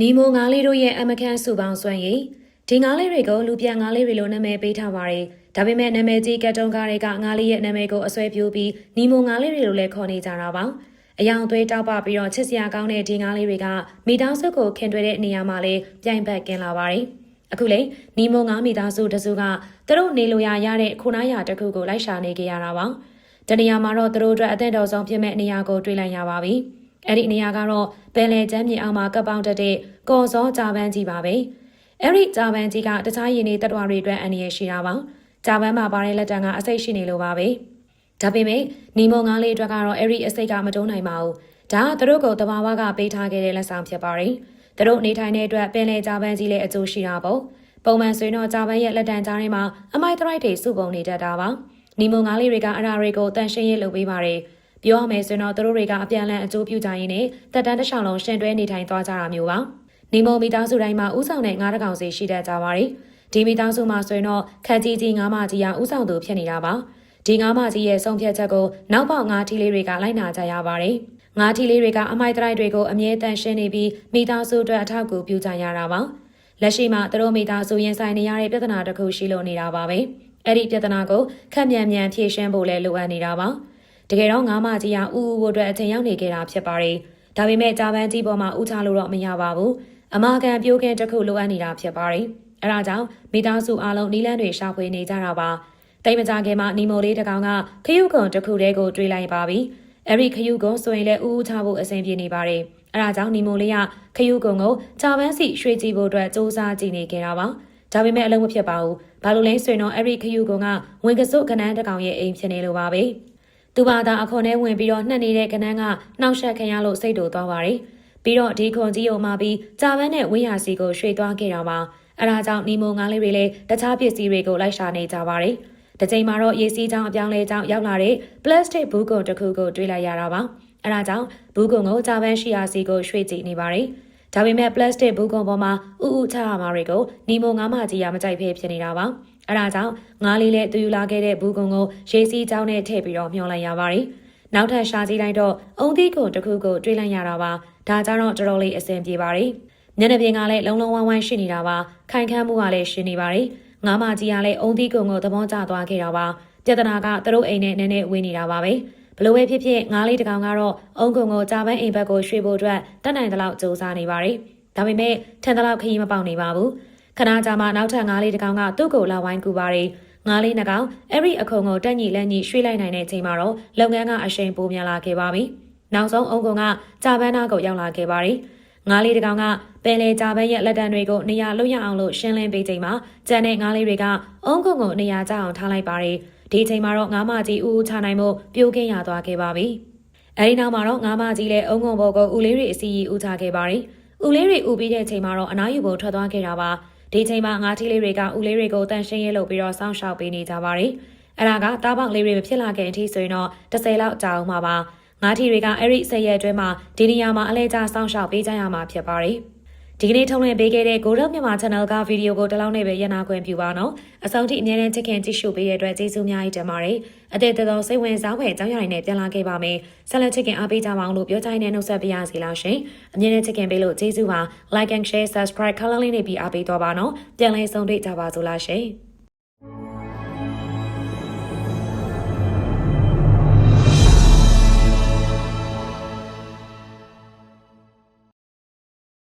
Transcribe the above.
နီမိုငါးလေးတို့ရဲ့အမခန့်စုပေါင်းစွမ်းရည်ဒီငါးလေးတွေကိုလူပြငါးလေးတွေလို့နာမည်ပေးထားပါတယ်။ဒါပေမဲ့နာမည်ကြီးကတ်တုံးကားတွေကငါးလေးရဲ့နာမည်ကိုအစွဲပြိုးပြီးနီမိုငါးလေးတွေလို့လည်းခေါ်နေကြတာပါ။အယောင်သွေးတောက်ပပြီးတော့ချစ်စရာကောင်းတဲ့ဒီငါးလေးတွေကမိသားစုကိုခင်တွဲတဲ့နေရာမှာလည်းပြိုင်ဘက်ကင်းလာပါတယ်။အခုလေနီမိုငါးမိသားစုတစုကသူတို့နေလိုရရတဲ့ခုနားရတစ်ခုကိုလိုက်ရှာနေကြရတာပါ။တနေရာမှာတော့သူတို့အတွက်အသင့်တော်ဆုံးဖြစ်မဲ့နေရာကိုတွေ့လိုက်ရပါပြီ။ အဲ့ဒီနေရာကတော့ပယ်လယ်ကျမ်းမြေအောင်မှာကပ်ပေါင်းတက်တဲ့ကော်စောဂျာပန်းကြီးပါပဲ။အဲ့ဒီဂျာပန်းကြီးကတခြားရင်းနေတက်တော်တွေအတွက်အန္တရာယ်ရှိတာပါ။ဂျာပန်းမှာပါတဲ့လက်တံကအစိတ်ရှိနေလို့ပါပဲ။ဒါပေမဲ့နီမုံငါးလေးအတွက်ကတော့အဲ့ဒီအစိတ်ကမတုံးနိုင်ပါဘူး။ဒါကသူတို့ကိုတဘာဝကပေးထားခဲ့တဲ့လက်ဆောင်ဖြစ်ပါတယ်။သူတို့နေထိုင်တဲ့အတွက်ပင်လယ်ဂျာပန်းကြီးလည်းအကျိုးရှိတာပေါ့။ပုံမှန်ဆိုရင်တော့ဂျာပန်းရဲ့လက်တံကြားထဲမှာအမိုက်တရိုက်တွေစုပုံနေတတ်တာပါ။နီမုံငါးလေးတွေကအဲ့ဒါတွေကိုတန်ရှင်းရေးလုပ်ပေးပါတယ်။ ပြောရမယ်ဆိုရင်တော့သူတို့တွေကအပြန်အလှန်အကျိုးပြုကြရင်းနဲ့တက်တန်းတစ်ချောင်းလုံးရှင်တွဲနေထိုင်သွားကြတာမျိုးပါ။နေမုံမိသားစုတိုင်းမှာဥဆောင်တဲ့ငါးတကောင်စီရှိတတ်ကြပါတယ်။ဒီမိသားစုမှာဆိုရင်တော့ခက်ကြီးကြီးငါးမကြီးကဥဆောင်သူဖြစ်နေတာပါ။ဒီငါးမကြီးရဲ့ဆုံးဖြတ်ချက်ကိုနောက်ပေါက်ငါးထီလေးတွေကလိုက်နာကြရပါတယ်။ငါးထီလေးတွေကအမိုက်တရိုက်တွေကိုအမြဲတမ်းရှင်းနေပြီးမိသားစုအတွက်အထောက်အကူပြုကြရတာပါ။လက်ရှိမှာသူတို့မိသားစုရင်ဆိုင်နေရတဲ့ပြဿနာတစ်ခုရှိလို့နေတာပါပဲ။အဲ့ဒီပြဿနာကိုခက်မြန်မြန်ဖြေရှင်းဖို့လည်းလိုအပ်နေတာပါ။တ ကယ်တော့ငါးမကြီးကဥဥဖို့အတွက်အချိန်ရောက်နေခဲ့တာဖြစ်ပါတယ်။ဒါပေမဲ့ဂျာပန်ကြီးပေါ်မှာဥချလို့တော့မရပါဘူး။အမာခံပြိုးကင်းတစ်ခုလိုအပ်နေတာဖြစ်ပါတယ်။အဲဒါကြောင့်မိသားစုအားလုံးနီလန်းတွေရှာဖွေနေကြတာပါ။တိတ်မကြခင်မှာနီမိုလေးတစ်ကောင်ကခရုကွန်တစ်ခုတည်းကိုတွေးလိုက်ပါပြီ။အဲ့ဒီခရုကွန်ဆိုရင်လည်းဥဥချဖို့အဆင်ပြေနေပါတယ်။အဲဒါကြောင့်နီမိုလေးကခရုကွန်ကိုဂျာပန်စီရွှေကြည့်ဖို့အတွက်စူးစမ်းကြည့်နေခဲ့တာပါ။ဒါပေမဲ့အလုံးမဖြစ်ပါဘူး။ဘာလို့လဲဆိုရင်တော့အဲ့ဒီခယူကွန်ကဝင်ကစုကနန်းတကောင်ရဲ့အိမ်ဖြစ်နေလို့ပါပဲ။ သူဘာသာအခွန်ထဲဝင်ပြီးတော့နှက်နေတဲ့ကနန်းကနှောက်ယှက်ခံရလို့စိတ်တူသွားပါတယ်။ပြီးတော့ဒီခွန်ကြီးကိုမှပြီးဂျာပန်နဲ့ဝင်းယာစီကိုရွှေ့သွားခဲ့တာပါ။အဲဒါကြောင့်နီမိုငါးလေးတွေလည်းတခြားပစ္စည်းတွေကိုလိုက်ရှာနေကြပါတယ်။တစ်ချိန်မှာတော့ရေစီးချောင်းအပြောင်းလဲချောင်းရောက်လာတဲ့ plastic ဘူးကုံတစ်ခုကိုတွေ့လိုက်ရတာပါ။အဲဒါကြောင့်ဘူးကုံကိုဂျာပန်ရှိယာစီကိုရွှေ့ကြည့်နေပါတယ်။ဒါပေမဲ့ plastic ဘူးကုံပေါ်မှာဥဥချရမှာတွေကိုနီမိုငါးမကြီးရမကြိုက်ဖဲဖြစ်နေတာပါ။ အဲဒါကြောင့်ငါးလေးနဲ့တူယူလာခဲ့တဲ့ဘူးကုံကိုရေစီးချောင်းနဲ့ထည့်ပြီးတော့မျောလိုက်ရပါတယ်။နောက်ထပ်ရှာကြည့်လိုက်တော့အုံသီးကုံတစ်ခုကိုတွေ့လိုက်ရတာပါ။ဒါကြောင့်တော့တော်တော်လေးအဆင်ပြေပါတယ်။မျက်နှာပြင်ကလည်းလုံလုံဝိုင်းဝိုင်းရှိနေတာပါ။ခိုင်ခန့်မှုကလည်းရှိနေပါတယ်။ငါးမကြီးကလည်းအုံသီးကုံကိုသဘောကျသွားခဲ့တာပါ။ပြဿနာကသူတို့အိမ်နဲ့နည်းနည်းဝေးနေတာပါပဲ။ဘလို့ပဲဖြစ်ဖြစ်ငါးလေးတစ်ကောင်ကတော့အုံကုံကိုကြာပန်းအိမ်ဘက်ကိုရွှေ့ဖို့အတွက်တက်နိုင်တဲ့လောက်စူးစမ်းနေပါတယ်။ဒါပေမဲ့ထန်တဲ့လောက်ခရီးမပေါက်နေပါဘူး။ ခဏကြာမှနောက်ထပ်ငါးလေးတစ်ကောင်ကသူ့ကိုလာဝိုင်းကူပါတယ်။ငါးလေးနှကောင်အဲ့ဒီအခုံကိုတက်ညီလက်ညီရွှေ့လိုက်နိုင်တဲ့အချိန်မှာတော့လုပ်ငန်းကအရှိန်ပိုများလာခဲ့ပါပြီ။နောက်ဆုံးအုံကုံကကြာပန်းနာကိုရောက်လာခဲ့ပါတယ်။ငါးလေးတစ်ကောင်ကပင်လေကြာပန်းရဲ့လက်တံတွေကိုနေရာလွတ်ရအောင်လို့ရှင်းလင်းပေးချိန်မှာကျန်တဲ့ငါးလေးတွေကအုံကုံကိုနေရာကျအောင်ထားလိုက်ပါတယ်။ဒီချိန်မှာတော့ငါးမကြီးဦးဦးချနိုင်မှုပြိုးကင်းရသွားခဲ့ပါပြီ။အဲဒီနောက်မှာတော့ငါးမကြီးလည်းအုံကုံဘောကိုဦးလေးတွေအစီအီဦးချခဲ့ပါတယ်။ဦးလေးတွေဦးပြီးတဲ့ချိန်မှာတော့အနားယူဖို့ထွက်သွားခဲ့တာပါ။ ဒီချိန်မှာငါးထီးလေးတွေကဦးလေးတွေကိုတန်ရှင်းရဲလုပ်ပြီးတော့စောင့်ရှောက်ပေးနေကြပါတယ်။အဲ့ဒါကတားပေါက်လေးတွေဖြစ်လာခဲ့အထိဆိုရင်တော့30လောက်ကြာအောင်ပါပါ။ငါးထီတွေကအဲ့ဒီဆက်ရက်အတွင်းမှာဒီနေရာမှာအလဲကျစောင့်ရှောက်ပေးကြရမှာဖြစ်ပါတယ်။ ဒီကနေ့ထုတ်လွှင့်ပေးခဲ့တဲ့ Gold မြန်မာ Channel ကဗီဒီယိုကိုတလောက်နဲ့ပဲရနာခွင့်ပြုပါနော်အဆုံးထိအမြဲတမ်းချစ်ခင်ကြည့်ရှုပေးတဲ့အတွက်ကျေးဇူးများကြီးတင်ပါတယ်အသေးသေးသောစိတ်ဝင်စားဖွယ်အကြောင်းအရာတွေနဲ့ပြန်လာခဲ့ပါမယ်ဆက်လက်ချစ်ခင်အားပေးကြပါအောင်လို့ပြောချင်တဲ့နှုတ်ဆက်ပြရစီလားရှင်အမြဲတမ်းချစ်ခင်ပေးလို့ကျေးဇူးပါ Like and Share Subscribe ခါလလေးနေပြီးအားပေးတော့ပါနော်ပြန်လည်ဆုံတွေ့ကြပါစို့လားရှင်